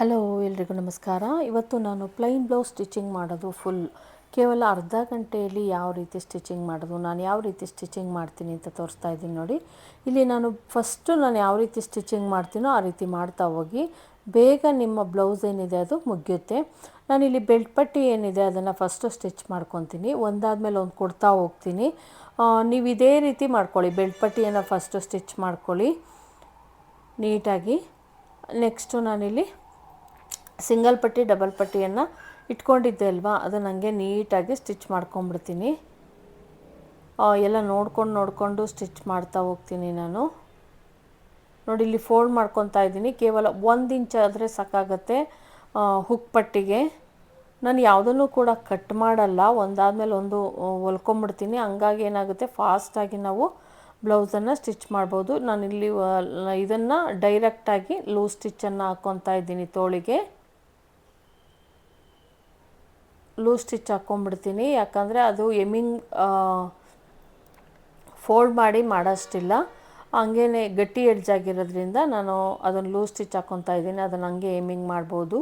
Hello, ಎಲ್ರಿಗೂ ನಮಸ್ಕಾರ. ಇವತ್ತು ನಾನು ಪ್ಲೈನ್ ಬ್ಲೌಸ್ ಸ್ಟಿಚಿಂಗ್ ಮಾಡೋದು ಫುಲ್ ಕೇವಲ ಅರ್ಧ ಗಂಟೆಯಲ್ಲಿ ಯಾವ ರೀತಿ ಸ್ಟಿಚಿಂಗ್ ಮಾಡೋದು, ನಾನು ಯಾವ ರೀತಿ ಸ್ಟಿಚಿಂಗ್ ಮಾಡ್ತೀನಿ ಅಂತ ತೋರಿಸ್ತಾ ಇದ್ದೀನಿ ನೋಡಿ. ಇಲ್ಲಿ ನಾನು ಫಸ್ಟು ನಾನು ಯಾವ ರೀತಿ ಸ್ಟಿಚಿಂಗ್ ಮಾಡ್ತೀನೋ ಆ ರೀತಿ ಮಾಡ್ತಾ ಹೋಗಿ ಬೇಗ ನಿಮ್ಮ ಬ್ಲೌಸ್ ಏನಿದೆ ಅದು ಮುಗಿಯುತ್ತೆ. ನಾನಿಲ್ಲಿ ಬೆಲ್ಟ್ ಪಟ್ಟಿ ಏನಿದೆ ಅದನ್ನು ಫಸ್ಟು ಸ್ಟಿಚ್ ಮಾಡ್ಕೊತೀನಿ. ಒಂದಾದಮೇಲೆ ಒಂದು ಕೊಡ್ತಾ ಹೋಗ್ತೀನಿ. ನೀವು ಇದೇ ರೀತಿ ಮಾಡ್ಕೊಳ್ಳಿ. ಬೆಲ್ಟ್ ಪಟ್ಟಿಯನ್ನು ಫಸ್ಟು ಸ್ಟಿಚ್ ಮಾಡ್ಕೊಳ್ಳಿ. ನೀಟಾಗಿ. ನೆಕ್ಸ್ಟು ನಾನಿಲ್ಲಿ ಸಿಂಗಲ್ ಪಟ್ಟಿ, ಡಬಲ್ ಪಟ್ಟಿಯನ್ನು ಇಟ್ಕೊಂಡಿದ್ದೆ ಅಲ್ವಾ? ಅದನ್ನು ಹಂಗೆ ನೀಟಾಗಿ ಸ್ಟಿಚ್ ಮಾಡ್ಕೊಂಬಿಡ್ತೀನಿ. ಎಲ್ಲ ನೋಡ್ಕೊಂಡು ನೋಡಿಕೊಂಡು ಸ್ಟಿಚ್ ಮಾಡ್ತಾ ಹೋಗ್ತೀನಿ ನಾನು. ನೋಡಿ, ಇಲ್ಲಿ ಫೋಲ್ಡ್ ಮಾಡ್ಕೊತಾ ಇದ್ದೀನಿ. ಕೇವಲ ಒಂದು ಇಂಚ್ ಆದರೆ ಸಾಕಾಗತ್ತೆ ಹುಕ್ ಪಟ್ಟಿಗೆ. ನಾನು ಯಾವುದನ್ನು ಕೂಡ ಕಟ್ ಮಾಡಲ್ಲ. ಒಂದಾದಮೇಲೆ ಒಂದು ಹೊಲ್ಕೊಂಬಿಡ್ತೀನಿ. ಹಂಗಾಗಿ ಏನಾಗುತ್ತೆ? ಫಾಸ್ಟಾಗಿ ನಾವು ಬ್ಲೌಸನ್ನು ಸ್ಟಿಚ್ ಮಾಡ್ಬೋದು. ನಾನಿಲ್ಲಿ ಇದನ್ನು ಡೈರೆಕ್ಟಾಗಿ ಲೂಸ್ ಸ್ಟಿಚ್ಚನ್ನು ಹಾಕ್ಕೊತಾ ಇದ್ದೀನಿ ತೋಳಿಗೆ. ಲೂಸ್ ಸ್ಟಿಚ್ ಹಾಕ್ಕೊಂಬಿಡ್ತೀನಿ ಯಾಕಂದರೆ ಅದು ಎಮ್ಮಿಂಗ್ ಫೋಲ್ಡ್ ಮಾಡಿ ಮಾಡೋಷ್ಟಿಲ್ಲ. ಹಂಗೇ ಗಟ್ಟಿ ಎಡ್ಜ್ ಆಗಿರೋದ್ರಿಂದ ನಾನು ಅದನ್ನು ಲೂಸ್ ಸ್ಟಿಚ್ ಹಾಕ್ಕೊತಾ ಇದ್ದೀನಿ. ಅದನ್ನು ಹಂಗೆ ಏಮಿಂಗ್ ಮಾಡ್ಬೋದು.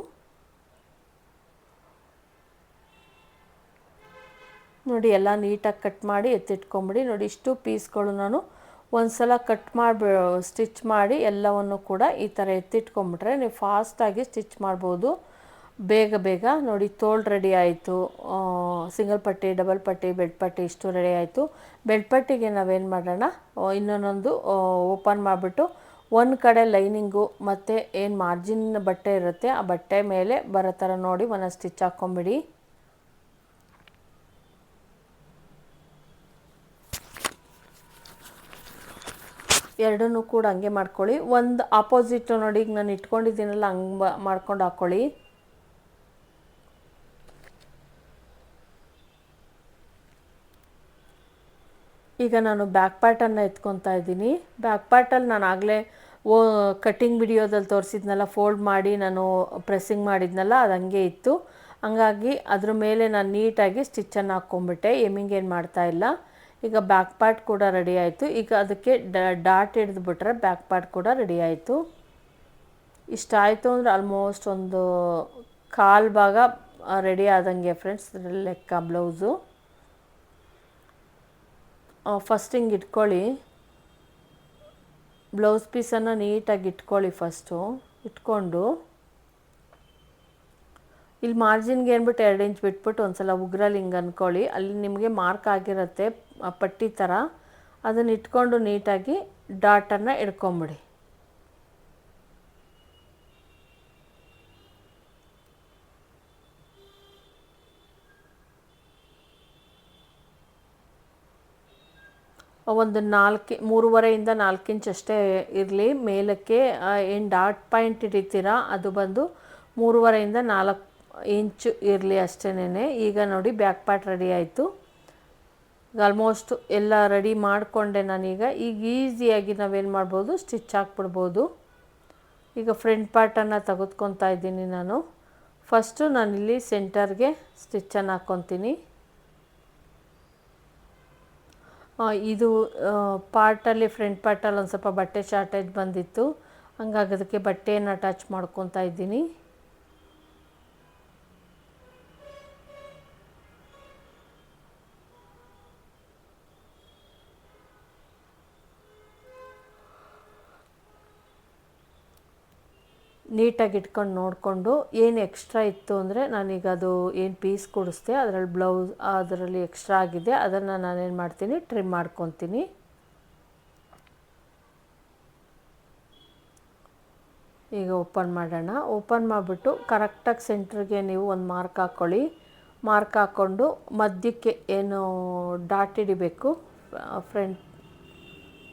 ನೋಡಿ, ಎಲ್ಲ ನೀಟಾಗಿ ಕಟ್ ಮಾಡಿ ಎತ್ತಿಟ್ಕೊಂಬಿಡಿ. ನೋಡಿ, ಇಷ್ಟು ಪೀಸ್ಗಳು ನಾನು ಒಂದು ಸಲ ಕಟ್ ಮಾಡಿ ಸ್ಟಿಚ್ ಮಾಡಿ ಎಲ್ಲವನ್ನು ಕೂಡ ಈ ಥರ ಎತ್ತಿಟ್ಕೊಂಬಿಟ್ರೆ ನೀವು ಫಾಸ್ಟಾಗಿ ಸ್ಟಿಚ್ ಮಾಡ್ಬೋದು. ಬೇಗ ಬೇಗ ನೋಡಿ ತೋಳು ರೆಡಿ ಆಯಿತು. ಸಿಂಗಲ್ ಪಟ್ಟಿ ಡಬಲ್ ಪಟ್ಟಿ ಬೆಡ್ ಪಟ್ಟಿ ಇಷ್ಟು ರೆಡಿ ಆಯಿತು. ಬೆಡ್ ಪಟ್ಟಿಗೆ ನಾವೇನು ಮಾಡೋಣ? ಇನ್ನೊಂದೊಂದು ಓಪನ್ ಮಾಡಿಬಿಟ್ಟು ಒಂದು ಕಡೆ ಲೈನಿಂಗು ಮತ್ತು ಏನು ಮಾರ್ಜಿನ್ ಬಟ್ಟೆ ಇರುತ್ತೆ ಆ ಬಟ್ಟೆ ಮೇಲೆ ಬರೋ ಥರ ನೋಡಿ ಒಂದೊಂದು ಸ್ಟಿಚ್ ಹಾಕ್ಕೊಂಬಿಡಿ ಎರಡನ್ನೂ ಕೂಡ ಹಂಗೆ ಮಾಡ್ಕೊಳ್ಳಿ. ಒಂದು ಆಪೋಸಿಟ್ ನೋಡಿ ಈಗ ನಾನು ಇಟ್ಕೊಂಡಿದ್ದೀನಲ್ಲ, ಹಂಗೆ ಮಾಡ್ಕೊಂಡು ಹಾಕ್ಕೊಳ್ಳಿ ಈಗ ನಾನು ಬ್ಯಾಕ್ ಪಾರ್ಟನ್ನು ಎತ್ಕೊತಾ ಇದ್ದೀನಿ. ಬ್ಯಾಕ್ ಪಾರ್ಟಲ್ಲಿ ನಾನು ಆಗಲೇ ಓ ಕಟ್ಟಿಂಗ್ ವಿಡಿಯೋದಲ್ಲಿ ತೋರಿಸಿದ್ನಲ್ಲ ಫೋಲ್ಡ್ ಮಾಡಿ ನಾನು ಪ್ರೆಸ್ಸಿಂಗ್ ಮಾಡಿದ್ನಲ್ಲ, ಅದು ಹಂಗೆ ಇತ್ತು. ಹಂಗಾಗಿ ಅದ್ರ ಮೇಲೆ ನಾನು ನೀಟಾಗಿ ಸ್ಟಿಚ್ಚನ್ನು ಹಾಕ್ಕೊಂಬಿಟ್ಟೆ ಎಮ್ಮಿಂಗ್ ಏನು ಮಾಡ್ತಾ ಇಲ್ಲ. ಈಗ ಬ್ಯಾಕ್ ಪಾರ್ಟ್ ಕೂಡ ರೆಡಿ ಆಯಿತು. ಈಗ ಅದಕ್ಕೆ ಡಾಟ್ ಹಿಡಿದ್ಬಿಟ್ರೆ ಬ್ಯಾಕ್ ಪಾರ್ಟ್ ಕೂಡ ರೆಡಿ ಆಯಿತು. ಇಷ್ಟ ಆಯಿತು ಅಂದರೆ ಆಲ್ಮೋಸ್ಟ್ ಒಂದು ಕಾಲು ಭಾಗ ರೆಡಿ ಆದಂಗೆ ಫ್ರೆಂಡ್ಸ್ ಲೆಕ್ಕ ಬ್ಲೌಸು ಫಸ್ಟ್ ಹಿಂಗೆ ಇಟ್ಕೊಳ್ಳಿ. ಬ್ಲೌಸ್ ಪೀಸನ್ನು ನೀಟಾಗಿ ಇಟ್ಕೊಳ್ಳಿ ಫಸ್ಟು ಇಟ್ಕೊಂಡು. ಇಲ್ಲಿ ಮಾರ್ಜಿನ್ಗೆ ಏನ್ಬಿಟ್ಟು ಎರಡು ಇಂಚ್ ಬಿಟ್ಬಿಟ್ಟು ಒಂದ್ಸಲ ಉಗ್ರಲ್ಲಿ ಹಿಂಗೆ ಅಂದ್ಕೊಳ್ಳಿ ಅಲ್ಲಿ ನಿಮಗೆ ಮಾರ್ಕ್ ಆಗಿರುತ್ತೆ ಪಟ್ಟಿ ಥರ ಅದನ್ನು ಇಟ್ಕೊಂಡು ನೀಟಾಗಿ ಡಾಟನ್ನು ಇಡ್ಕೊಂಬಿಡಿ ಒಂದು ನಾಲ್ಕು, ಮೂರುವರೆಯಿಂದ ನಾಲ್ಕು ಇಂಚ್ ಅಷ್ಟೇ ಇರಲಿ. ಮೇಲಕ್ಕೆ ಏನು ಡಾಟ್ ಪಾಯಿಂಟ್ ಹಿಡಿತೀರಾ, ಅದು ಬಂದು ಮೂರುವರೆಯಿಂದ ನಾಲ್ಕು ಇಂಚು ಇರಲಿ ಅಷ್ಟೇನೆ ಈಗ ನೋಡಿ, ಬ್ಯಾಕ್ ಪಾರ್ಟ್ ರೆಡಿ ಆಯಿತು. ಆಲ್ಮೋಸ್ಟ್ ಎಲ್ಲ ರೆಡಿ ಮಾಡಿಕೊಂಡೆ ನಾನೀಗ. ಈಗ ಈಸಿಯಾಗಿ ನಾವೇನು ಮಾಡ್ಬೋದು, ಸ್ಟಿಚ್ ಹಾಕ್ಬಿಡ್ಬೋದು. ಈಗ ಫ್ರಂಟ್ ಪಾರ್ಟನ್ನು ತೆಗೆದುಕೊತಾ ಇದ್ದೀನಿ ನಾನು. ಫಸ್ಟು ನಾನಿಲ್ಲಿ ಸೆಂಟರ್ಗೆ ಸ್ಟಿಚ್ಚನ್ನು ಹಾಕ್ಕೊತೀನಿ ಆ, ಇದು ಪಾರ್ಟಲ್ಲಿ ಫ್ರಂಟ್ ಪಾರ್ಟಲ್ಲಿ ಒಂದು ಸ್ವಲ್ಪ ಬಟ್ಟೆ ಶಾರ್ಟೇಜ್ ಬಂದಿತ್ತು. ಹಂಗಾಗಿ ಅದಕ್ಕೆ ಬಟ್ಟೆಯನ್ನು ಅಟ್ಯಾಚ್ ಮಾಡ್ಕೊತಾ ಇದ್ದೀನಿ. ನೀಟಾಗಿ ಇಟ್ಕೊಂಡು ನೋಡಿಕೊಂಡು ಏನು ಎಕ್ಸ್ಟ್ರಾ ಇತ್ತು ಅಂದರೆ ನಾನೀಗ ಅದು ಏನು ಪೀಸ್ ಕೊಡಿಸ್ದೆ, ಅದರಲ್ಲಿ ಬ್ಲೌಸ್ ಅದರಲ್ಲಿ ಎಕ್ಸ್ಟ್ರಾ ಆಗಿದೆ, ಅದನ್ನು ನಾನೇನು ಮಾಡ್ತೀನಿ ಟ್ರಿಮ್ ಮಾಡ್ಕೊತೀನಿ. ಈಗ ಓಪನ್ ಮಾಡೋಣ. ಓಪನ್ ಮಾಡಿಬಿಟ್ಟು ಕರೆಕ್ಟಾಗಿ ಸೆಂಟ್ರಿಗೆ ನೀವು ಒಂದು ಮಾರ್ಕ್ ಹಾಕ್ಕೊಳ್ಳಿ ಮಾರ್ಕ್ ಹಾಕ್ಕೊಂಡು ಮಧ್ಯಕ್ಕೆ ಏನು ಡಾಟ್ ಹಿಡಿಬೇಕು ಫ್ರಂಟ್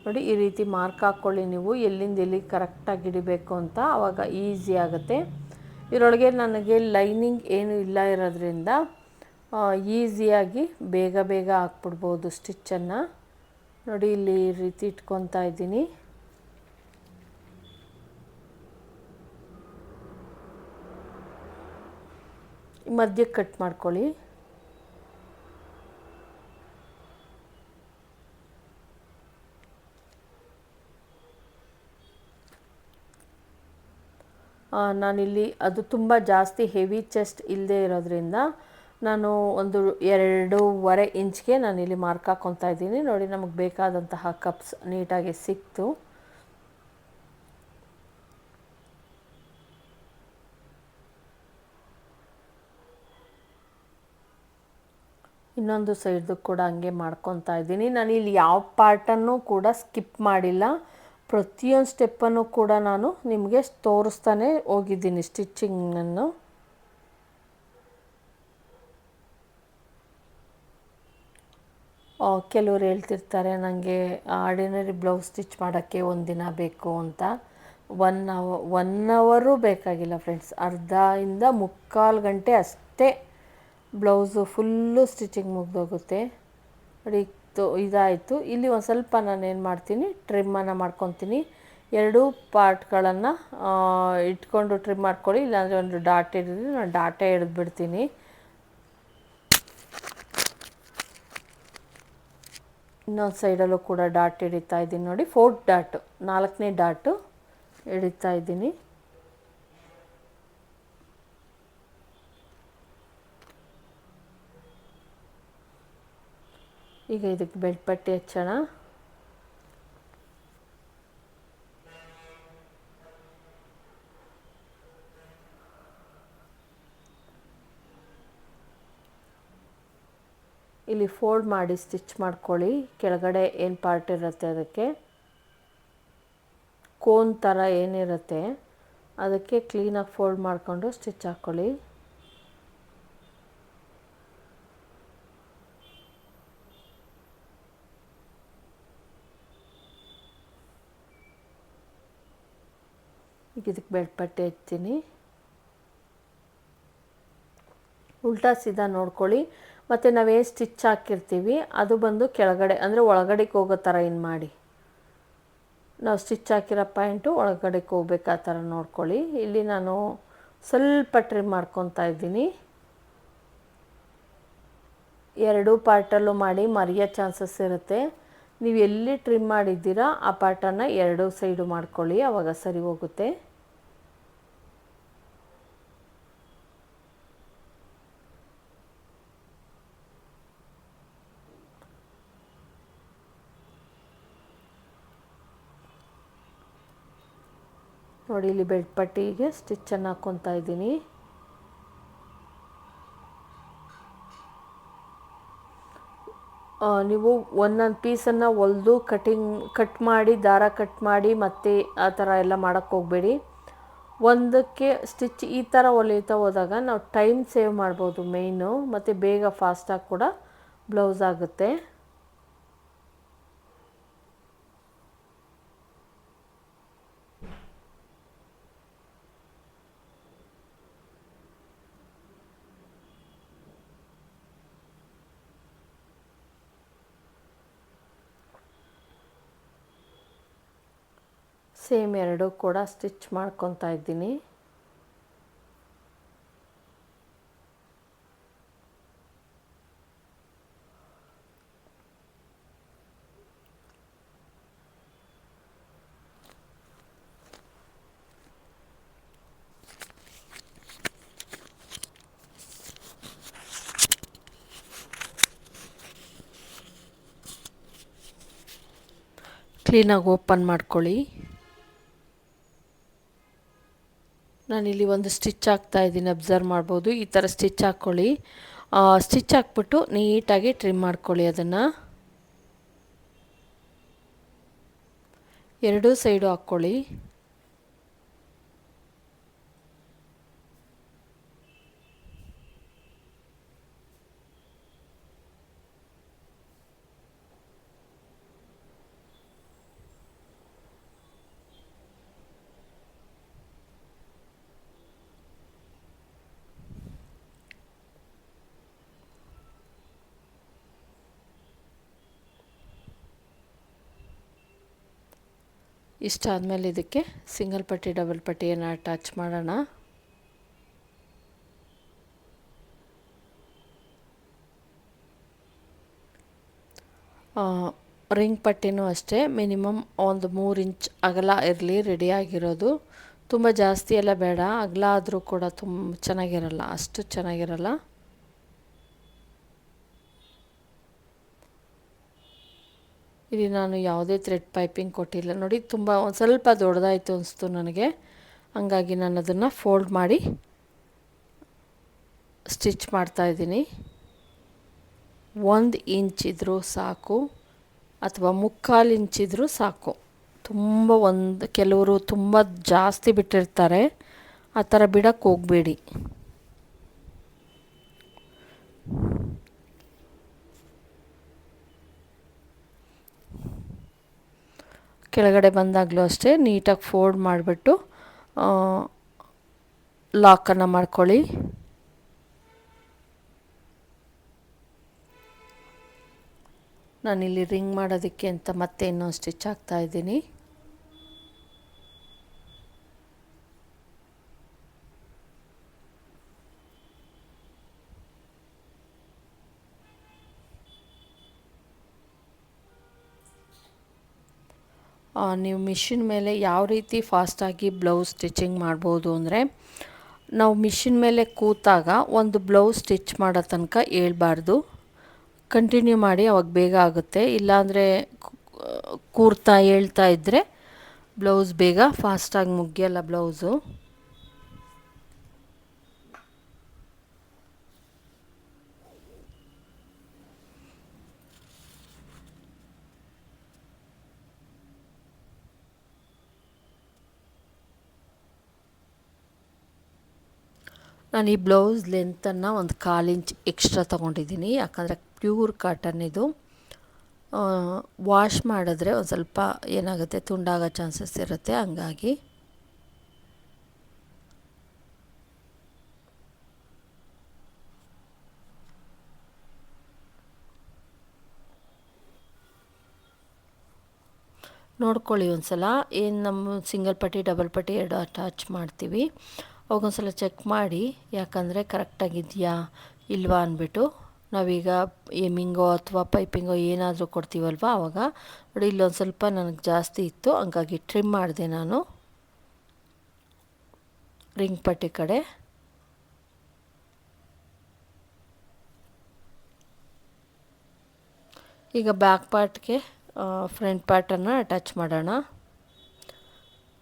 ನೋಡಿ, ಈ ರೀತಿ ಮಾರ್ಕ್ ಹಾಕ್ಕೊಳ್ಳಿ ನೀವು, ಎಲ್ಲಿಂದ ಎಲ್ಲಿ ಕರೆಕ್ಟಾಗಿ ಹಿಡಿಬೇಕು ಅಂತ ಆವಾಗ ಈಸಿ ಆಗುತ್ತೆ. ಇದರೊಳಗೆ ನನಗೆ ಲೈನಿಂಗ್ ಏನು ಇಲ್ಲ ಇರೋದ್ರಿಂದ ಈಸಿಯಾಗಿ ಬೇಗ ಬೇಗ ಹಾಕ್ಬಿಡ್ಬೋದು ಸ್ಟಿಚ್ಚನ್ನು ನೋಡಿ, ಇಲ್ಲಿ ಈ ರೀತಿ ಇಟ್ಕೊತಾ ಇದ್ದೀನಿ. ಮಧ್ಯಕ್ಕೆ ಕಟ್ ಮಾಡ್ಕೊಳ್ಳಿ. ನಾನಿಲ್ಲಿ ಅದು ತುಂಬ ಜಾಸ್ತಿ ಹೆವಿ ಚೆಸ್ಟ್ ಇಲ್ಲದೆ ಇರೋದ್ರಿಂದ ನಾನು ಒಂದು ಎರಡೂವರೆ ಇಂಚ್ಗೆ ನಾನಿಲ್ಲಿ ಮಾರ್ಕ್ ಹಾಕ್ಕೊತಾ ಇದ್ದೀನಿ. ನೋಡಿ ನಮಗೆ ಬೇಕಾದಂತಹ ಕಪ್ಸ್ ನೀಟಾಗಿ ಸಿಕ್ತು. ಇನ್ನೊಂದು ಸೈಡ್ದು ಕೂಡ ಹಂಗೆ ಮಾಡ್ಕೊತಾ ಇದ್ದೀನಿ. ನಾನು ಇಲ್ಲಿ ಯಾವ ಪಾರ್ಟನ್ನು ಕೂಡ ಸ್ಕಿಪ್ ಮಾಡಿಲ್ಲ. ಪ್ರತಿಯೊಂದು ಸ್ಟೆಪ್ಪನ್ನು ಕೂಡ ನಾನು ನಿಮಗೆ ತೋರಿಸ್ತಾನೆ ಹೋಗಿದ್ದೀನಿ ಸ್ಟಿಚ್ಚಿಂಗನ್ನು. ಕೆಲವರು ಹೇಳ್ತಿರ್ತಾರೆ ನನಗೆ ಆರ್ಡಿನರಿ ಬ್ಲೌಸ್ ಸ್ಟಿಚ್ ಮಾಡೋಕ್ಕೆ ಒಂದು ದಿನ ಬೇಕು ಅಂತ. ಒನ್ ಅವ ಒನ್ ಅವರು ಬೇಕಾಗಿಲ್ಲ ಫ್ರೆಂಡ್ಸ್. ಅರ್ಧದಿಂದ ಮುಕ್ಕಾಲು ಗಂಟೆ ಅಷ್ಟೇ ಬ್ಲೌಸು ಫುಲ್ಲು ಸ್ಟಿಚಿಂಗ್ ಮುಗಿದೋಗುತ್ತೆ. ನೋಡಿ ಇದಾಯಿತು ಇಲ್ಲಿ ಒಂದು ಸ್ವಲ್ಪ ನಾನು ಏನು ಮಾಡ್ತೀನಿ ಟ್ರಿಮ್ಮನ್ನು ಮಾಡ್ಕೊತೀನಿ. ಎರಡೂ ಪಾರ್ಟ್ಗಳನ್ನು ಇಟ್ಕೊಂಡು ಟ್ರಿಮ್ ಮಾಡ್ಕೊಳ್ಳಿ. ಇಲ್ಲಾಂದರೆ ಒಂದು ಡಾಟ್ ಹಿಡಿದ್ರೆ ನಾನು ಡಾಟೇ ಹಿಡಿದ್ಬಿಡ್ತೀನಿ ಇನ್ನೊಂದು ಸೈಡಲ್ಲೂ ಕೂಡ ಡಾಟ್ ಹಿಡಿತಾ ಇದ್ದೀನಿ ನೋಡಿ. ಫೋರ್ತ್ ಡಾಟು ನಾಲ್ಕನೇ ಡಾಟು ಹಿಡಿತಾ ಇದ್ದೀನಿ. ಈಗ ಇದಕ್ಕೆ ಬೆಡ್ ಪಟ್ಟಿ ಹಚ್ಚೋಣ. ಇಲ್ಲಿ ಫೋಲ್ಡ್ ಮಾಡಿ ಸ್ಟಿಚ್ ಮಾಡ್ಕೊಳ್ಳಿ. ಕೆಳಗಡೆ ಏನು ಪಾರ್ಟ್ ಇರುತ್ತೆ ಅದಕ್ಕೆ? ಕೋನ್ ಥರ ಏನಿರುತ್ತೆ, ಅದಕ್ಕೆ ಕ್ಲೀನಾಗಿ ಫೋಲ್ಡ್ ಮಾಡಿಕೊಂಡು ಸ್ಟಿಚ್ ಹಾಕ್ಕೊಳ್ಳಿ ಇದಕ್ಕೆ ಬೆಳ್ಪಟ್ಟೆ ಎತ್ತೀನಿ ಉಲ್ಟಾ ಸೀದಾ ನೋಡ್ಕೊಳ್ಳಿ. ಮತ್ತು ನಾವೇನು ಸ್ಟಿಚ್ ಹಾಕಿರ್ತೀವಿ, ಅದು ಬಂದು ಕೆಳಗಡೆ, ಅಂದರೆ ಒಳಗಡೆಗೆ ಹೋಗೋ ಥರ ಏನು ಮಾಡಿ. ನಾವು ಸ್ಟಿಚ್ ಹಾಕಿರೋ ಪಾಯಿಂಟು ಒಳಗಡೆಗೆ ಹೋಗ್ಬೇಕು ಆ ಥರ ನೋಡ್ಕೊಳ್ಳಿ. ಇಲ್ಲಿ ನಾನು ಸ್ವಲ್ಪ ಟ್ರಿಮ್ ಮಾಡ್ಕೊತಾ ಇದ್ದೀನಿ. ಎರಡೂ ಪಾರ್ಟಲ್ಲೂ ಮಾಡಿ ಮರೆಯೋ ಚಾನ್ಸಸ್ ಇರುತ್ತೆ. ನೀವು ಎಲ್ಲಿ ಟ್ರಿಮ್ ಮಾಡಿದ್ದೀರಾ, ಆ ಪಾರ್ಟನ್ನು ಎರಡೂ ಸೈಡು ಮಾಡ್ಕೊಳ್ಳಿ ಆವಾಗ ಸರಿ ಹೋಗುತ್ತೆ. ನೋಡಿ ಇಲ್ಲಿ ಬೆಲ್ಟ್ ಪಟ್ಟಿಗೆ ಸ್ಟಿಚ್ಚನ್ನು ಹಾಕ್ಕೊತಾ ಇದ್ದೀನಿ. ನೀವು ಒಂದೊಂದು ಪೀಸನ್ನು ಹೊಲ್ದು ಕಟಿಂಗ್ ಕಟ್ ಮಾಡಿ, ದಾರ ಕಟ್ ಮಾಡಿ ಮತ್ತೆ ಆ ಥರ ಎಲ್ಲ ಮಾಡೋಕ್ಕೆ ಹೋಗಬೇಡಿ. ಒಂದಕ್ಕೆ ಸ್ಟಿಚ್ ಈ ಥರ ಹೊಲಿತಾ ಹೋದಾಗ ನಾವು ಟೈಮ್ ಸೇವ್ ಮಾಡ್ಬೋದು ಮೇಯ್ನು, ಮತ್ತು ಬೇಗ ಫಾಸ್ಟಾಗಿ ಕೂಡ ಬ್ಲೌಸ್ ಆಗುತ್ತೆ. ಸೇಮ್ ಎರಡು ಕೂಡ ಸ್ಟಿಚ್ ಮಾಡ್ಕೊತಾ ಇದ್ದೀನಿ. ಕ್ಲೀನಾಗಿ ಓಪನ್ ಮಾಡ್ಕೊಳ್ಳಿ. ನಾನಿಲ್ಲಿ ಒಂದು ಸ್ಟಿಚ್ ಹಾಕ್ತಾ ಇದ್ದೀನಿ, ಅಬ್ಸರ್ವ್ ಮಾಡ್ಬೋದು. ಈ ಥರ ಸ್ಟಿಚ್ ಹಾಕ್ಕೊಳ್ಳಿ. ಸ್ಟಿಚ್ ಹಾಕ್ಬಿಟ್ಟು ನೀಟಾಗಿ ಟ್ರಿಮ್ ಮಾಡ್ಕೊಳ್ಳಿ ಅದನ್ನು. ಎರಡೂ ಸೈಡು ಹಾಕ್ಕೊಳ್ಳಿ. ಇಷ್ಟಾದಮೇಲೆ ಇದಕ್ಕೆ ಸಿಂಗಲ್ ಪಟ್ಟಿ ಡಬಲ್ ಪಟ್ಟಿಯನ್ನು ಅಟ್ಯಾಚ್ ಮಾಡೋಣ. ರಿಂಗ್ ಪಟ್ಟಿನೂ ಅಷ್ಟೇ. ಮಿನಿಮಮ್ ಒಂದು ಮೂರು ಇಂಚ್ ಅಗಲ ಇರಲಿ ರೆಡಿಯಾಗಿರೋದು ತುಂಬ ಜಾಸ್ತಿ ಎಲ್ಲ ಬೇಡ. ಅಗಲ ಆದರೂ ಕೂಡ ತುಂಬ ಚೆನ್ನಾಗಿರಲ್ಲ, ಅಷ್ಟು ಚೆನ್ನಾಗಿರಲ್ಲ. ಇಲ್ಲಿ ನಾನು ಯಾವುದೇ ಥ್ರೆಡ್ ಪೈಪಿಂಗ್ ಕೊಟ್ಟಿಲ್ಲ. ನೋಡಿ, ತುಂಬ ಒಂದು ಸ್ವಲ್ಪ ದೊಡ್ಡದಾಯಿತು ಅನಿಸ್ತು ನನಗೆ. ಹಂಗಾಗಿ ನಾನು ಅದನ್ನು ಫೋಲ್ಡ್ ಮಾಡಿ ಸ್ಟಿಚ್ ಮಾಡ್ತಾಯಿದ್ದೀನಿ ಒಂದು ಇಂಚ್ ಇದ್ದರೂ ಸಾಕು, ಅಥವಾ ಮುಕ್ಕಾಲು ಇಂಚಿದ್ರೂ ಸಾಕು. ತುಂಬ ಒಂದು, ಕೆಲವರು ತುಂಬ ಜಾಸ್ತಿ ಬಿಟ್ಟಿರ್ತಾರೆ. ಆ ಥರ ಬಿಡೋಕ್ಕೆ ಹೋಗಬೇಡಿ. ಕೆಳಗಡೆ ಬಂದಾಗಲೂ ಅಷ್ಟೇ ನೀಟಾಗಿ ಫೋಲ್ಡ್ ಮಾಡಿಬಿಟ್ಟು ಲಾಕನ್ನು ಮಾಡ್ಕೊಳ್ಳಿ. ನಾನಿಲ್ಲಿ ರಿಂಗ್ ಮಾಡೋದಕ್ಕೆ ಅಂತ ಮತ್ತೆ ಇನ್ನೊಂದು ಸ್ಟಿಚ್ ಹಾಕ್ತಾ ಇದ್ದೀನಿ. ನೀವು ಮಿಷಿನ್ ಮೇಲೆ ಯಾವ ರೀತಿ ಫಾಸ್ಟಾಗಿ ಬ್ಲೌಸ್ ಸ್ಟಿಚಿಂಗ್ ಮಾಡ್ಬೋದು ಅಂದರೆ, ನಾವು ಮಿಷಿನ್ ಮೇಲೆ ಕೂತಾಗ ಒಂದು ಬ್ಲೌಸ್ ಸ್ಟಿಚ್ ಮಾಡೋ ತನಕ ಹೇಳ್ಬಾರ್ದು. ಕಂಟಿನ್ಯೂ ಮಾಡಿ, ಅವಾಗ ಬೇಗ ಆಗುತ್ತೆ. ಇಲ್ಲಾಂದರೆ ಕೂರ್ತಾ ಹೇಳ್ತಾ ಇದ್ದರೆ ಬ್ಲೌಸ್ ಬೇಗ ಫಾಸ್ಟಾಗಿ ಮುಗಿಯಲ್ಲ ಬ್ಲೌಸು ನಾನು ಈ ಬ್ಲೌಸ್ ಲೆಂತನ್ನು ಒಂದು ಕಾಲು ಇಂಚ್ ಎಕ್ಸ್ಟ್ರಾ ತೊಗೊಂಡಿದ್ದೀನಿ, ಯಾಕಂದರೆ ಪ್ಯೂರ್ ಕಾಟನ್ ಇದು. ವಾಶ್ ಮಾಡಿದ್ರೆ ಒಂದು ಸ್ವಲ್ಪ ಏನಾಗುತ್ತೆ, ತುಂಡಾಗೋ ಚಾನ್ಸಸ್ ಇರುತ್ತೆ, ಹಂಗಾಗಿ. ನೋಡ್ಕೊಳ್ಳಿ ಒಂದು ಸಲ ಏನು ನಮ್ಮ ಸಿಂಗಲ್ ಪಟ್ಟಿ, ಡಬಲ್ ಪಟ್ಟಿ ಎರಡು ಅಟ್ಯಾಚ್ ಮಾಡ್ತೀವಿ. ಅವಾಗೊಂದ್ಸಲ ಚೆಕ್ ಮಾಡಿ, ಯಾಕಂದರೆ ಕರೆಕ್ಟಾಗಿದೆಯಾ ಇಲ್ವಾ ಅಂದ್ಬಿಟ್ಟು ನಾವೀಗ ಎಮ್ಮಿಂಗೋ ಅಥವಾ ಪೈಪಿಂಗೋ ಏನಾದರೂ ಕೊಡ್ತೀವಲ್ವ ಆವಾಗ ನೋಡಿ ಇಲ್ಲೊಂದು ಸ್ವಲ್ಪ ನನಗೆ ಜಾಸ್ತಿ ಇತ್ತು, ಹಂಗಾಗಿ ಟ್ರಿಮ್ ಮಾಡಿದೆ ನಾನು. ರಿಂಗ್ ಪಟ್ಟಿ ಕಡೆ. ಈಗ ಬ್ಯಾಕ್ ಪಾರ್ಟ್ಗೆ ಫ್ರಂಟ್ ಪಾರ್ಟನ್ನು ಅಟ್ಯಾಚ್ ಮಾಡೋಣ.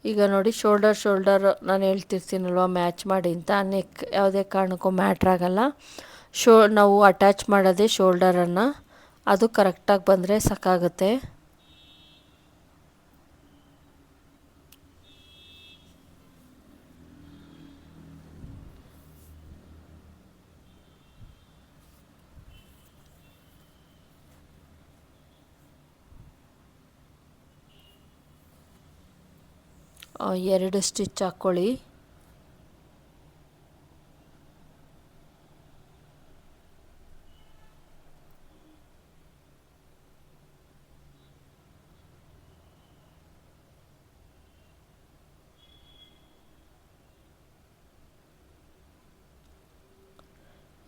ಈಗ ನೋಡಿ ಶೋಲ್ಡರ್ ಶೋಲ್ಡರ್ ನಾನು ಹೇಳ್ತಿರ್ತೀನಲ್ವ ಮ್ಯಾಚ್ ಮಾಡಿ ಅಂತ. ನೆಕ್ ಯಾವುದೇ ಕಾರಣಕ್ಕೂ ಮ್ಯಾಟ್ರ್ ಆಗಲ್ಲ. ಶೋ ನಾವು ಅಟ್ಯಾಚ್ ಮಾಡೋದೇ ಶೋಲ್ಡರನ್ನು ಅದು ಕರೆಕ್ಟಾಗಿ ಬಂದರೆ ಸಾಕಾಗುತ್ತೆ. ಎರಡು ಸ್ಟಿಚ್ ಹಾಕ್ಕೊಳ್ಳಿ.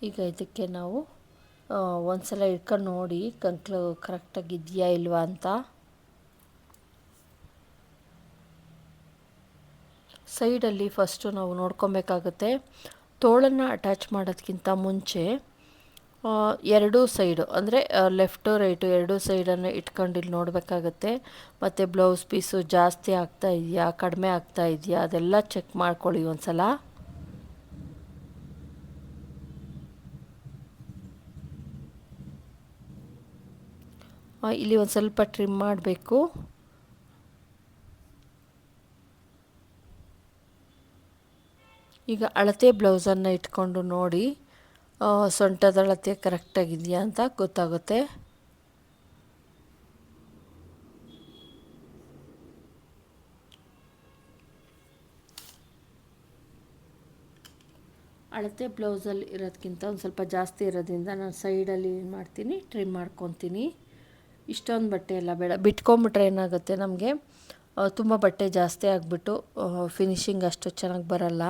ಈಗ ಇದಕ್ಕೆ ನಾವು ಒಂದು ಸಲ ಇಟ್ಕೊಂಡು ನೋಡಿ ಕಂಕ್ಳು ಕರೆಕ್ಟಾಗಿ ಇದೆಯಾ ಇಲ್ವಾ ಅಂತ. ಸೈಡಲ್ಲಿ ಫಸ್ಟು ನಾವು ನೋಡ್ಕೊಬೇಕಾಗುತ್ತೆ. ತೋಳನ್ನು ಅಟ್ಯಾಚ್ ಮಾಡೋದಕ್ಕಿಂತ ಮುಂಚೆ ಎರಡೂ ಸೈಡು, ಅಂದರೆ ಲೆಫ್ಟು, ರೈಟು ಎರಡೂ ಸೈಡನ್ನು ಇಟ್ಕೊಂಡು ಇಲ್ಲಿ ನೋಡಬೇಕಾಗತ್ತೆ. ಮತ್ತು ಬ್ಲೌಸ್ ಪೀಸು ಜಾಸ್ತಿ ಆಗ್ತಾ ಇದೆಯಾ, ಕಡಿಮೆ ಆಗ್ತಾ ಇದೆಯಾ, ಅದೆಲ್ಲ ಚೆಕ್ ಮಾಡ್ಕೊಳ್ಳಿ ಒಂದು ಸಲ ಇಲ್ಲಿ ಒಂದು ಸ್ವಲ್ಪ ಟ್ರಿಮ್ ಮಾಡಬೇಕು. ಈಗ ಅಳತೆ ಬ್ಲೌಸನ್ನು ಇಟ್ಕೊಂಡು ನೋಡಿ ಸೊಂಟದ ಅಳತೆ ಕರೆಕ್ಟಾಗಿದೆಯಾ ಅಂತ ಗೊತ್ತಾಗುತ್ತೆ. ಅಳತೆ ಬ್ಲೌಸಲ್ಲಿ ಇರೋದಕ್ಕಿಂತ ಒಂದು ಸ್ವಲ್ಪ ಜಾಸ್ತಿ ಇರೋದ್ರಿಂದ ನಾನು ಸೈಡಲ್ಲಿ ಏನು ಮಾಡ್ತೀನಿ, ಟ್ರಿಮ್ ಮಾಡ್ಕೊತೀನಿ. ಇಷ್ಟೊಂದು ಬಟ್ಟೆ ಎಲ್ಲ ಬೇಡ. ಬಿಟ್ಕೊಂಬಿಟ್ರೆ ಏನಾಗುತ್ತೆ ನಮಗೆ ತುಂಬ ಬಟ್ಟೆ ಜಾಸ್ತಿ ಆಗಿಬಿಟ್ಟು ಫಿನಿಶಿಂಗ್ ಅಷ್ಟು ಚೆನ್ನಾಗಿ ಬರಲ್ಲ.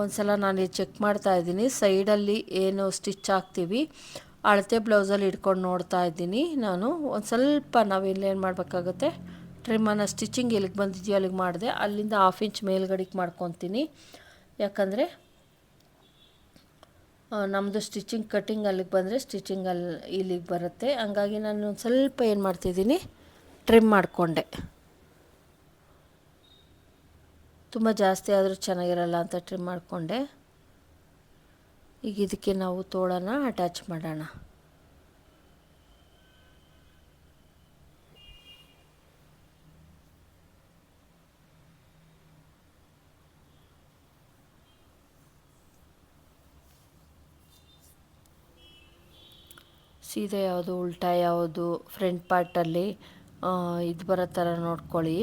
ಒಂದು ಸಲ ನಾನು ಚೆಕ್ ಮಾಡ್ತಾ ಇದ್ದೀನಿ. ಸೈಡಲ್ಲಿ ಏನು ಸ್ಟಿಚ್ ಹಾಕ್ತೀವಿ, ಅಳತೆ ಬ್ಲೌಸಲ್ಲಿ ಇಟ್ಕೊಂಡು ನೋಡ್ತಾ ಇದ್ದೀನಿ ನಾನು. ಒಂದು ಸ್ವಲ್ಪ ನಾವಿಲ್ಲೇನು ಮಾಡಬೇಕಾಗುತ್ತೆ ಟ್ರಿಮ್ಮನ್ನು ಸ್ಟಿಚಿಂಗ್ ಎಲ್ಲಿಗೆ ಬಂದಿದೆಯೋ ಅಲ್ಲಿಗೆ ಮಾಡಿದೆ. ಅಲ್ಲಿಂದ ಹಾಫ್ ಇಂಚ್ ಮೇಲ್ಗಡೆಗೆ ಮಾಡ್ಕೊತೀನಿ. ಯಾಕಂದರೆ ನಮ್ಮದು ಸ್ಟಿಚಿಂಗ್ ಕಟ್ಟಿಂಗ್ ಅಲ್ಲಿಗೆ ಬಂದರೆ ಸ್ಟಿಚಿಂಗ್ ಅಲ್ಲಿ ಇಲ್ಲಿಗೆ ಬರುತ್ತೆ. ಹಂಗಾಗಿ ನಾನು ಒಂದು ಸ್ವಲ್ಪ ಏನು ಮಾಡ್ತಿದ್ದೀನಿ ಟ್ರಿಮ್ ಮಾಡಿಕೊಂಡೆ. ತುಂಬ ಜಾಸ್ತಿ ಆದರೂ ಚೆನ್ನಾಗಿರಲ್ಲ ಅಂತ ಟ್ರಿಮ್ ಮಾಡಿಕೊಂಡೆ. ಈಗ ಇದಕ್ಕೆ ನಾವು ತೋಳನ್ನು ಅಟ್ಯಾಚ್ ಮಾಡೋಣ. ಸೀದಾ ಯಾವುದು ಉಲ್ಟಾ ಯಾವುದು ಫ್ರಂಟ್ ಪಾರ್ಟಲ್ಲಿ ಇದು ಬರೋ ಥರ ನೋಡ್ಕೊಳ್ಳಿ.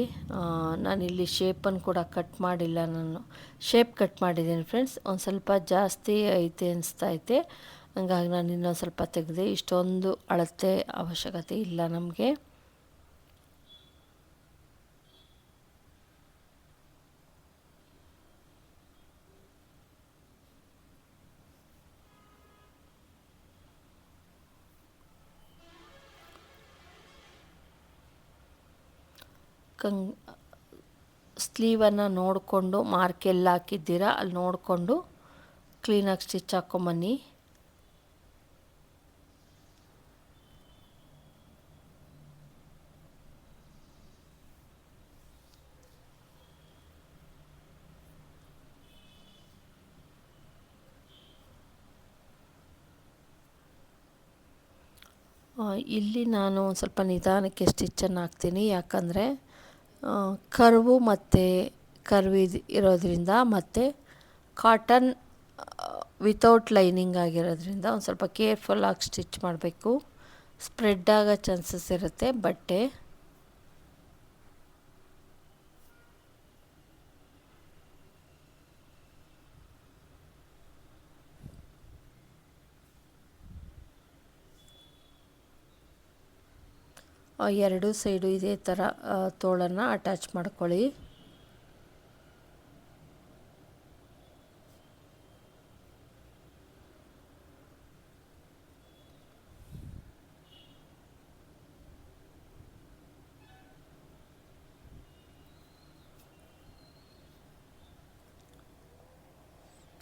ನಾನಿಲ್ಲಿ ಶೇಪನ್ನು ಕೂಡ ಕಟ್ ಮಾಡಿಲ್ಲ ನಾನು. ಶೇಪ್ ಕಟ್ ಮಾಡಿದ್ದೀನಿ ಫ್ರೆಂಡ್ಸ್ ಒಂದು ಸ್ವಲ್ಪ ಜಾಸ್ತಿ ಐತೆ ಅನಿಸ್ತೈತೆ ಹಂಗಾಗಿ ನಾನು ಇನ್ನೊಂದು ಸ್ವಲ್ಪ ತೆಗೆದೆ. ಇಷ್ಟೊಂದು ಅಳತೆ ಅವಶ್ಯಕತೆ ಇಲ್ಲ ನಮಗೆ. ಕಂಗ್ ಸ್ಲೀವನ್ನು ನೋಡಿಕೊಂಡು ಮಾರ್ಕ್ ಎಲ್ಲ ಹಾಕಿದ್ದೀರಾ ಅಲ್ಲಿ ನೋಡಿಕೊಂಡು ಕ್ಲೀನಾಗಿ ಸ್ಟಿಚ್ ಹಾಕ್ಕೊಂಬನ್ನಿ ಇಲ್ಲಿ ನಾನು ಸ್ವಲ್ಪ ನಿಧಾನಕ್ಕೆ ಸ್ಟಿಚ್ಚನ್ನು ಹಾಕ್ತೀನಿ, ಯಾಕಂದರೆ ಕರ್ವು ಮತ್ತು ಕರ್ವಿದು ಇರೋದರಿಂದ ಮತ್ತು ಕಾಟನ್ ವಿತೌಟ್ ಲೈನಿಂಗ್ ಆಗಿರೋದ್ರಿಂದ ಒಂದು ಸ್ವಲ್ಪ ಕೇರ್ಫುಲ್ಲಾಗಿ ಸ್ಟಿಚ್ ಮಾಡಬೇಕು. ಸ್ಪ್ರೆಡ್ ಆಗೋ ಚಾನ್ಸಸ್ ಇರುತ್ತೆ, ಬಟ್ಟೆ ಎರಡೂ ಸೈಡು ಇದೇ ಥರ ತೋಳನ್ನು ಅಟ್ಯಾಚ್ ಮಾಡ್ಕೊಳ್ಳಿ.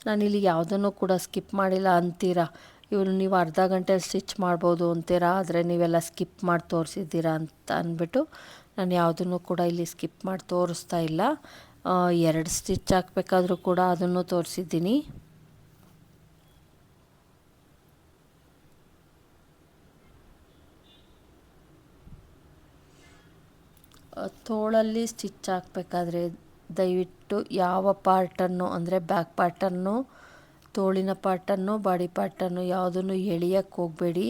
ನಾನಿಲ್ಲಿ ಯಾವುದನ್ನು ಕೂಡ ಸ್ಕಿಪ್ ಮಾಡಿಲ್ಲ ಅಂತೀರಾ? ಇವರು ನೀವು ಅರ್ಧ ಗಂಟೆ ಸ್ಟಿಚ್ ಮಾಡ್ಬೋದು ಅಂತೀರಾ, ಆದರೆ ನೀವೆಲ್ಲ ಸ್ಕಿಪ್ ಮಾಡಿ ತೋರಿಸಿದ್ದೀರಾ ಅಂತ ಅಂದ್ಬಿಟ್ಟು ನಾನು ಯಾವುದನ್ನು ಕೂಡ ಇಲ್ಲಿ ಸ್ಕಿಪ್ ಮಾಡಿ ತೋರಿಸ್ತಾ ಇಲ್ಲ. ಎರಡು ಸ್ಟಿಚ್ ಹಾಕಬೇಕಾದ್ರೂ ಕೂಡ ಅದನ್ನು ತೋರಿಸಿದ್ದೀನಿ. ತೋಳಲ್ಲಿ ಸ್ಟಿಚ್ ಹಾಕಬೇಕಾದ್ರೆ ದಯವಿಟ್ಟು ಯಾವ ಪಾರ್ಟನ್ನು, ಅಂದರೆ ಬ್ಯಾಕ್ ಪಾರ್ಟನ್ನು ತೋಳಿನ ಪಾರ್ಟನ್ನು ಬಾಡಿ ಪಾರ್ಟನ್ನು ಯಾವುದನ್ನು ಎಳೆಯಕ್ಕೆ ಹೋಗಬೇಡಿ.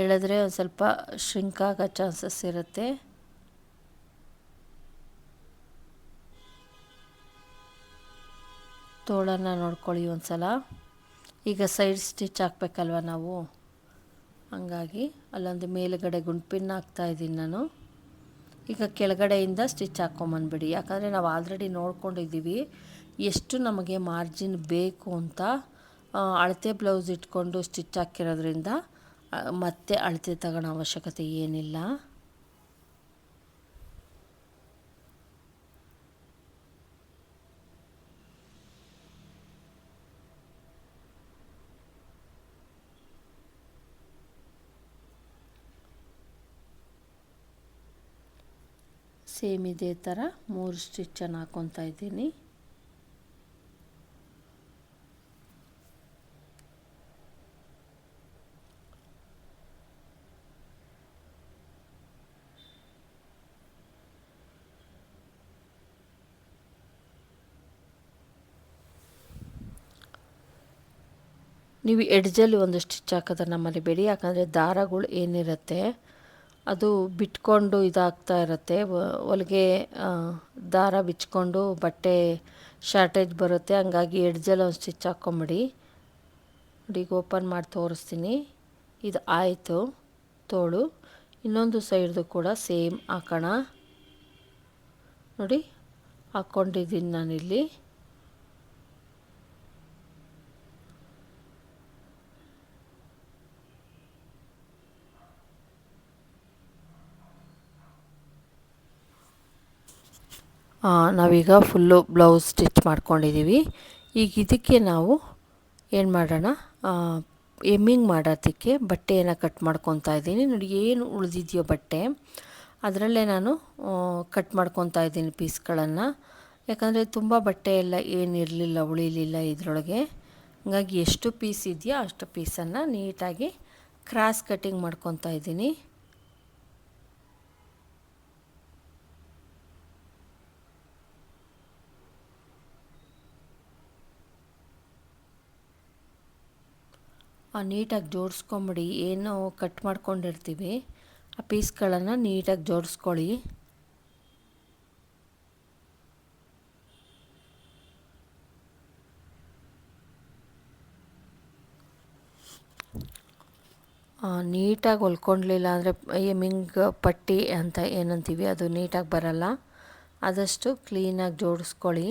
ಎಳೆದ್ರೆ ಒಂದು ಸ್ವಲ್ಪ ಶ್ರಿಂಕ್ ಆಗೋ ಚಾನ್ಸಸ್ ಇರುತ್ತೆ. ತೋಳನ್ನು ನೋಡ್ಕೊಳ್ಳಿ ಒಂದು ಸಲ ಈಗ ಸೈಡ್ ಸ್ಟಿಚ್ ಹಾಕ್ಬೇಕಲ್ವ ನಾವು? ಹಂಗಾಗಿ ಅಲ್ಲೊಂದು ಮೇಲುಗಡೆ ಗುಂಡ್ಪಿನ್ ಹಾಕ್ತಾಯಿದ್ದೀನಿ ನಾನು. ಈಗ ಕೆಳಗಡೆಯಿಂದ ಸ್ಟಿಚ್ ಹಾಕ್ಕೊಂಬಂದ್ಬಿಡಿ ಯಾಕಂದರೆ ನಾವು ಆಲ್ರೆಡಿ ನೋಡ್ಕೊಂಡಿದ್ದೀವಿ. ಎಷ್ಟು ನಮಗೆ ಮಾರ್ಜಿನ್ ಬೇಕು ಅಂತ ಅಳತೆ ಬ್ಲೌಸ್ ಇಟ್ಕೊಂಡು ಸ್ಟಿಚ್ ಹಾಕಿರೋದ್ರಿಂದ ಮತ್ತೆ ಅಳತೆ ತಗೊಳ್ಳೋ ಅವಶ್ಯಕತೆ ಏನಿಲ್ಲ. ಸೇಮ್ ಇದೇ ಥರ ಮೂರು ಸ್ಟಿಚ್ಚನ್ನು ಹಾಕ್ಕೊತಾ ಇದ್ದೀನಿ. ನೀವು ಎಡ್ಜಲ್ಲಿ ಒಂದು ಸ್ಟಿಚ್ ಹಾಕೋದನ್ನು ಮರಿಬೇಡಿ ಯಾಕಂದರೆ ದಾರಗಳು ಏನಿರುತ್ತೆ, ಅದು ಬಿಟ್ಕೊಂಡು ಇದಾಗ್ತಾ ಇರುತ್ತೆ. ಹೊಲಿಗೆ ದಾರ ಬಿಚ್ಕೊಂಡು ಬಟ್ಟೆ ಶಾರ್ಟೇಜ್ ಬರುತ್ತೆ, ಹಂಗಾಗಿ ಎಡ್ಜಲ್ಲಿ ಒಂದು ಸ್ಟಿಚ್ ಹಾಕ್ಕೊಂಬಿಡಿ ನೋಡಿ, ಈಗ ಓಪನ್ ಮಾಡಿ ತೋರಿಸ್ತೀನಿ. ಇದು ಆಯಿತು, ತೋಳು. ಇನ್ನೊಂದು ಸೈಡ್ದು ಕೂಡ ಸೇಮ್ ಹಾಕೋಣ. ನೋಡಿ ಹಾಕ್ಕೊಂಡಿದ್ದೀನಿ ನಾನಿಲ್ಲಿ. ನಾವೀಗ ಫುಲ್ಲು ಬ್ಲೌಸ್ ಸ್ಟಿಚ್ ಮಾಡ್ಕೊಂಡಿದ್ದೀವಿ ಈಗ ಇದಕ್ಕೆ ನಾವು ಏನು ಮಾಡೋಣ? ಎಮ್ಮಿಂಗ್ ಮಾಡೋದಕ್ಕೆ ಬಟ್ಟೆಯನ್ನು ಕಟ್ ಮಾಡ್ಕೊತಾ ಇದ್ದೀನಿ. ನೋಡಿ, ಏನು ಉಳಿದಿದೆಯೋ ಬಟ್ಟೆ. ಅದರಲ್ಲೇ ನಾನು ಕಟ್ ಮಾಡ್ಕೊತಾ ಇದ್ದೀನಿ ಪೀಸ್ಗಳನ್ನು ಯಾಕಂದರೆ ತುಂಬ ಬಟ್ಟೆ ಎಲ್ಲ ಏನಿರಲಿಲ್ಲ ಉಳಿಲಿಲ್ಲ ಇದರೊಳಗೆ. ಹಾಗಾಗಿ ಎಷ್ಟು ಪೀಸ್ ಇದೆಯೋ ಅಷ್ಟು ಪೀಸನ್ನು ನೀಟಾಗಿ ಕ್ರಾಸ್ ಕಟ್ಟಿಂಗ್ ಮಾಡ್ಕೊತಾ ಇದ್ದೀನಿ. ನೀಟಾಗಿ ಜೋಡಿಸ್ಕೊಂಬಿಡಿ. ಏನು ಕಟ್ ಮಾಡ್ಕೊಂಡಿರ್ತೀವಿ. ಆ ಪೀಸ್ಗಳನ್ನು ನೀಟಾಗಿ ಜೋಡಿಸ್ಕೊಳ್ಳಿ. ನೀಟಾಗಿ ಹೊಲ್ಕೊಳ್ಲಿಲ್ಲ ಅಂದರೆ ಮಿಂಗ್ ಪಟ್ಟಿ ಅಂತ ಏನಂತೀವಿ, ಅದು ನೀಟಾಗಿ ಬರಲ್ಲ. ಆದಷ್ಟು ಕ್ಲೀನಾಗಿ ಜೋಡಿಸ್ಕೊಳ್ಳಿ.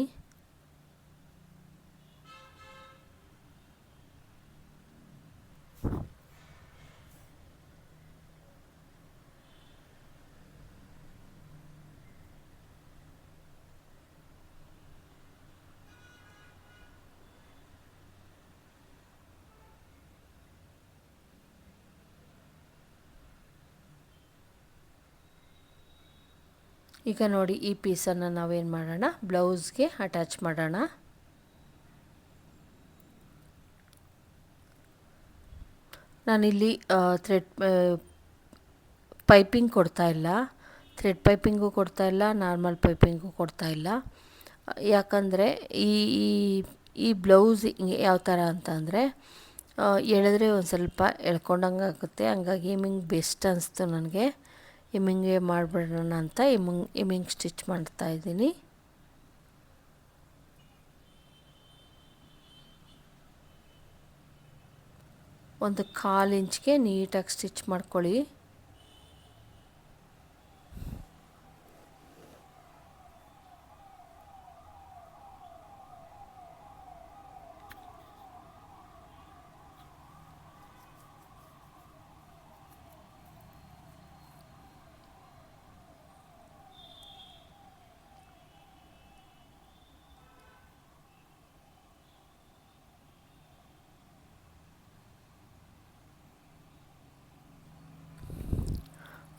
ಈಗ ನೋಡಿ ಈ ಪೀಸನ್ನು ನಾವೇನು ಮಾಡೋಣ? ಬ್ಲೌಸ್ಗೆ ಅಟ್ಯಾಚ್ ಮಾಡೋಣ. ನಾನಿಲ್ಲಿ ಥ್ರೆಡ್ ಪೈಪಿಂಗ್ ಕೊಡ್ತಾ ಇಲ್ಲ. ಥ್ರೆಡ್ ಪೈಪಿಂಗು ಕೊಡ್ತಾ ಇಲ್ಲ ನಾರ್ಮಲ್ ಪೈಪಿಂಗು ಕೊಡ್ತಾ ಇಲ್ಲ. ಯಾಕಂದರೆ ಈ ಈ ಬ್ಲೌಸ್ ಯಾವ ಥರ ಅಂತಂದರೆ ಎಳೆದ್ರೆ ಒಂದು ಸ್ವಲ್ಪ ಎಳ್ಕೊಂಡಂಗೆ ಆಗುತ್ತೆ ಹಂಗಾಗಿ ಮಿಂಗ್ ಬೆಸ್ಟ್ ಅನಿಸ್ತು ನನಗೆ. ಎಮ್ಮಿಂಗೆ ಮಾಡಿಬಿಡೋಣ ಅಂತ ಎಮ್ಮಿಂಗ್ ಇಮಿಂಗ್ ಸ್ಟಿಚ್ ಮಾಡ್ತಾ ಇದ್ದೀನಿ. ಒಂದು ಕಾಲು ಇಂಚ್ಗೆ ನೀಟಾಗಿ ಸ್ಟಿಚ್ ಮಾಡ್ಕೊಳ್ಳಿ.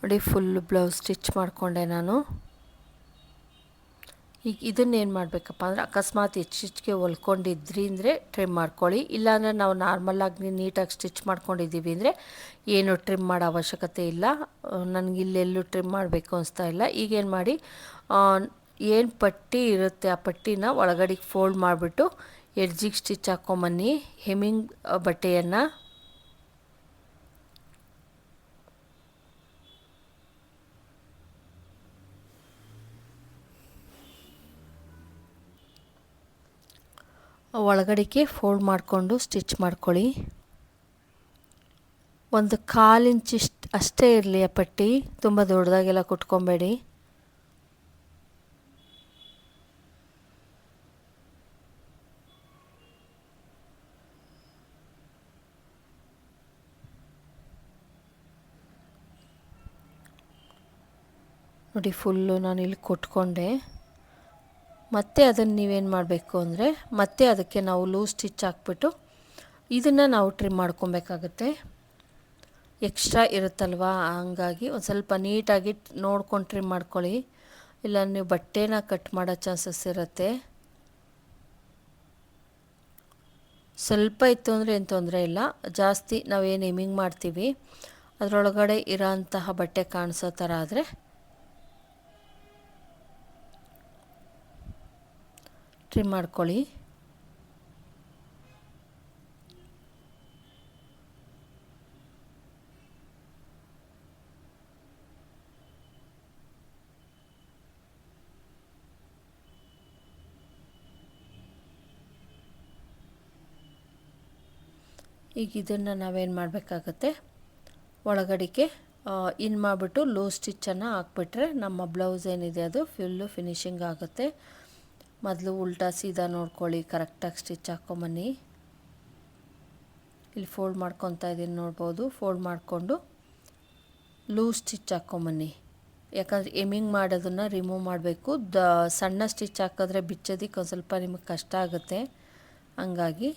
ನೋಡಿ ಫುಲ್ ಬ್ಲೌಸ್ ಸ್ಟಿಚ್ ಮಾಡಿಕೊಂಡೆ ನಾನು. ಈಗ ಇದನ್ನೇನು ಮಾಡಬೇಕಪ್ಪ ಅಂದರೆ, ಅಕಸ್ಮಾತ್ ಹೆಚ್ಚಿಚ್ಚಿಗೆ ಹೊಲ್ಕೊಂಡಿದ್ರಿ ಅಂದರೆ ಟ್ರಿಮ್ ಮಾಡ್ಕೊಳ್ಳಿ. ಇಲ್ಲಾಂದರೆ ನಾವು ನಾರ್ಮಲಾಗಿ ನೀಟಾಗಿ ಸ್ಟಿಚ್ ಮಾಡ್ಕೊಂಡಿದ್ದೀವಿ ಅಂದರೆ ಏನು ಟ್ರಿಮ್ ಮಾಡೋ ಅವಶ್ಯಕತೆ ಇಲ್ಲ. ನನಗೆ ಇಲ್ಲೆಲ್ಲೂ ಟ್ರಿಮ್ ಮಾಡಬೇಕು ಅನಿಸ್ತಾ ಇಲ್ಲ. ಈಗೇನು ಮಾಡಿ ಏನು ಪಟ್ಟಿ ಇರುತ್ತೆ ಆ ಪಟ್ಟಿನ ಒಳಗಡೆಗೆ ಫೋಲ್ಡ್ ಮಾಡಿಬಿಟ್ಟು, ಎಡ್ಜಿಗೆ ಸ್ಟಿಚ್ ಹಾಕ್ಕೊಂಬನ್ನಿ ಹೆಮ್ಮಿಂಗ್ ಬಟ್ಟೆಯನ್ನು ಒಳಗಡೆಗೆ ಫೋಲ್ಡ್ ಮಾಡಿಕೊಂಡು ಸ್ಟಿಚ್ ಮಾಡ್ಕೊಳ್ಳಿ. ಒಂದು ಕಾಲು ಇಂಚಿಷ್ಟು ಅಷ್ಟೇ ಇರಲಿ ಆ ಪಟ್ಟಿ. ತುಂಬ ದೊಡ್ಡದಾಗೆಲ್ಲ ಕುಟ್ಕೊಬೇಡಿ. ನೋಡಿ ಫುಲ್ಲು ನಾನು ಇಲ್ಲಿ ಕೊಟ್ಕೊಂಡೆ. ಮತ್ತೆ ಅದನ್ನು ನೀವೇನು ಮಾಡಬೇಕು ಅಂದರೆ ಮತ್ತೆ ಅದಕ್ಕೆ ನಾವು ಲೂಸ್ ಸ್ಟಿಚ್ ಹಾಕ್ಬಿಟ್ಟು ಇದನ್ನು ನಾವು ಟ್ರಿಮ್ ಮಾಡ್ಕೊಬೇಕಾಗತ್ತೆ. ಎಕ್ಸ್ಟ್ರಾ ಇರುತ್ತಲ್ವ? ಹಂಗಾಗಿ ಒಂದು ಸ್ವಲ್ಪ ನೀಟಾಗಿ ನೋಡ್ಕೊಂಡು ಟ್ರಿಮ್ ಮಾಡ್ಕೊಳ್ಳಿ. ಇಲ್ಲ ನೀವು ಬಟ್ಟೆನ ಕಟ್ ಮಾಡೋ ಚಾನ್ಸಸ್ ಇರುತ್ತೆ. ಸ್ವಲ್ಪ ಇತ್ತು ಅಂದರೆ ಏನು ತೊಂದರೆ ಇಲ್ಲ. ಜಾಸ್ತಿ ನಾವೇನು ಎಮಿಂಗ್ ಮಾಡ್ತೀವಿ. ಅದರೊಳಗಡೆ ಇರೋಂತಹ ಬಟ್ಟೆ ಕಾಣಿಸೋ ಥರ ಆದರೆ ಟ್ರಿಮ್ ಮಾಡ್ಕೊಳ್ಳಿ. ಈಗ ಇದನ್ನು ನಾವೇನು ಮಾಡಬೇಕಾಗತ್ತೆ? ಒಳಗಡಿಕೆ ಇನ್ ಮಾಡಿಬಿಟ್ಟು ಲೂಸ್ ಸ್ಟಿಚ್ಚನ್ನು ಹಾಕ್ಬಿಟ್ರೆ ನಮ್ಮ ಬ್ಲೌಸ್ ಏನಿದೆ ಅದು ಫುಲ್ಲು ಫಿನಿಶಿಂಗ್ ಆಗುತ್ತೆ. ಮೊದಲು ಉಲ್ಟಾ ಸೀದಾ ನೋಡ್ಕೊಳ್ಳಿ ಕರೆಕ್ಟಾಗಿ ಸ್ಟಿಚ್ ಹಾಕ್ಕೊಂಬನ್ನಿ ಇಲ್ಲಿ ಫೋಲ್ಡ್ ಮಾಡ್ಕೊತಾ ಇದ್ದೀನಿ ನೋಡ್ಬೋದು. ಫೋಲ್ಡ್ ಮಾಡಿಕೊಂಡು ಲೂಸ್ ಸ್ಟಿಚ್ ಹಾಕ್ಕೊಂಬನ್ನಿ ಯಾಕಂದರೆ ಎಮಿಂಗ್ ಮಾಡೋದನ್ನು ರಿಮೂವ್ ಮಾಡಬೇಕು. ದ, ಸಣ್ಣ ಸ್ಟಿಚ್ ಹಾಕಿದ್ರೆ ಬಿಚ್ಚೋದಕ್ಕೆ ಒಂದು ಸ್ವಲ್ಪ ನಿಮಗೆ ಕಷ್ಟ ಆಗುತ್ತೆ. ಹಂಗಾಗಿ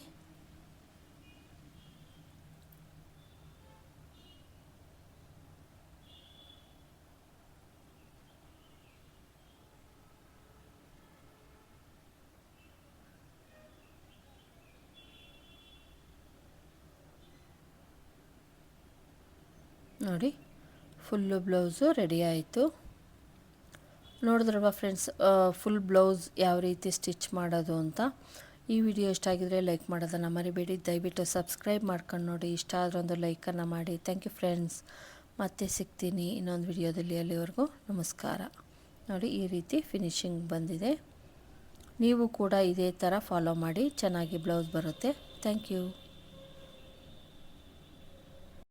ನೋಡಿ. ಫುಲ್ಲು ಬ್ಲೌಸು ರೆಡಿ ಆಯಿತು. ನೋಡಿದ್ರಲ್ವ ಫ್ರೆಂಡ್ಸ್ ಫುಲ್ ಬ್ಲೌಸ್ ಯಾವ ರೀತಿ ಸ್ಟಿಚ್ ಮಾಡೋದು ಅಂತ. ಈ ವಿಡಿಯೋ ಇಷ್ಟ ಆಗಿದ್ರೆ ಲೈಕ್ ಮಾಡೋದನ್ನು ಮರಿಬೇಡಿ. ದಯವಿಟ್ಟು ಸಬ್ಸ್ಕ್ರೈಬ್ ಮಾಡ್ಕೊಂಡು ನೋಡಿ. ಇಷ್ಟ ಆದ್ರೆ ಒಂದು ಲೈಕನ್ನು ಮಾಡಿ. ಥ್ಯಾಂಕ್ ಯು ಫ್ರೆಂಡ್ಸ್ ಮತ್ತೆ ಸಿಗ್ತೀನಿ ಇನ್ನೊಂದು ವಿಡಿಯೋದಲ್ಲಿ ಅಲ್ಲಿವರೆಗೂ. ನಮಸ್ಕಾರ. ನೋಡಿ, ಈ ರೀತಿ ಫಿನಿಶಿಂಗ್ ಬಂದಿದೆ. ನೀವು ಕೂಡ ಇದೇ ಥರ ಫಾಲೋ ಮಾಡಿ. ಚೆನ್ನಾಗಿ ಬ್ಲೌಸ್ ಬರುತ್ತೆ. Thank you